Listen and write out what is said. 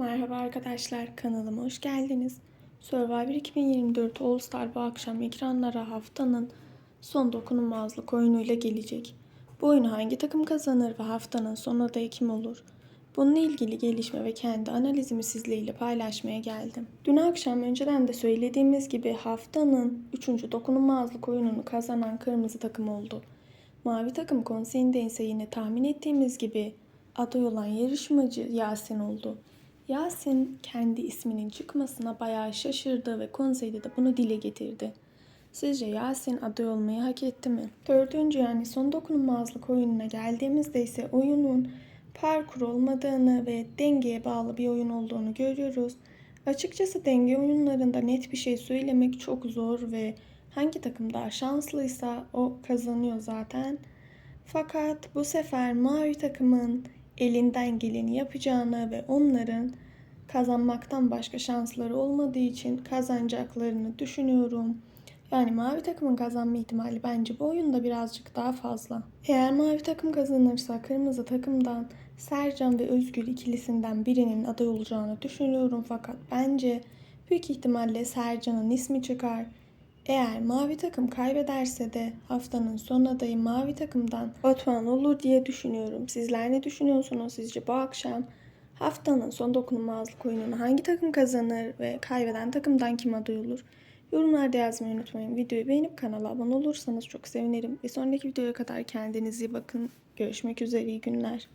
Merhaba arkadaşlar, kanalıma hoş geldiniz. Survivor 2024 All Star bu akşam ekranlara haftanın son dokunulmazlık oyunuyla gelecek. Bu oyunu hangi takım kazanır ve haftanın son adayı kim olur? Bununla ilgili gelişme ve kendi analizimi sizlerle paylaşmaya geldim. Dün akşam önceden de söylediğimiz gibi haftanın 3. dokunulmazlık oyununu kazanan kırmızı takım oldu. Mavi takım konseyinde ise yine tahmin ettiğimiz gibi aday olan yarışmacı Yasin oldu. Yasin kendi isminin çıkmasına bayağı şaşırdı ve konseyde de bunu dile getirdi. Sizce Yasin aday olmayı hak etti mi? Dördüncü yani son dokunulmazlık oyununa geldiğimizde ise oyunun parkur olmadığını ve dengeye bağlı bir oyun olduğunu görüyoruz. Açıkçası denge oyunlarında net bir şey söylemek çok zor ve hangi takım daha şanslıysa o kazanıyor zaten. Fakat bu sefer mavi takımın elinden geleni yapacağını ve onların kazanmaktan başka şansları olmadığı için kazanacaklarını düşünüyorum. Yani mavi takımın kazanma ihtimali bence bu oyunda birazcık daha fazla. Eğer mavi takım kazanırsa kırmızı takımdan Sercan ve Özgül ikilisinden birinin aday olacağını düşünüyorum fakat bence büyük ihtimalle Sercan'ın ismi çıkar. Eğer mavi takım kaybederse de haftanın son adayı mavi takımdan Batuhan olur diye düşünüyorum. Sizler ne düşünüyorsunuz sizce bu akşam? Haftanın son dokunulmazlık oyununu hangi takım kazanır ve kaybeden takımdan kim aday olur? Yorumlarda yazmayı unutmayın. Videoyu beğenip kanala abone olursanız çok sevinirim. Bir sonraki videoya kadar kendinize iyi bakın. Görüşmek üzere iyi günler.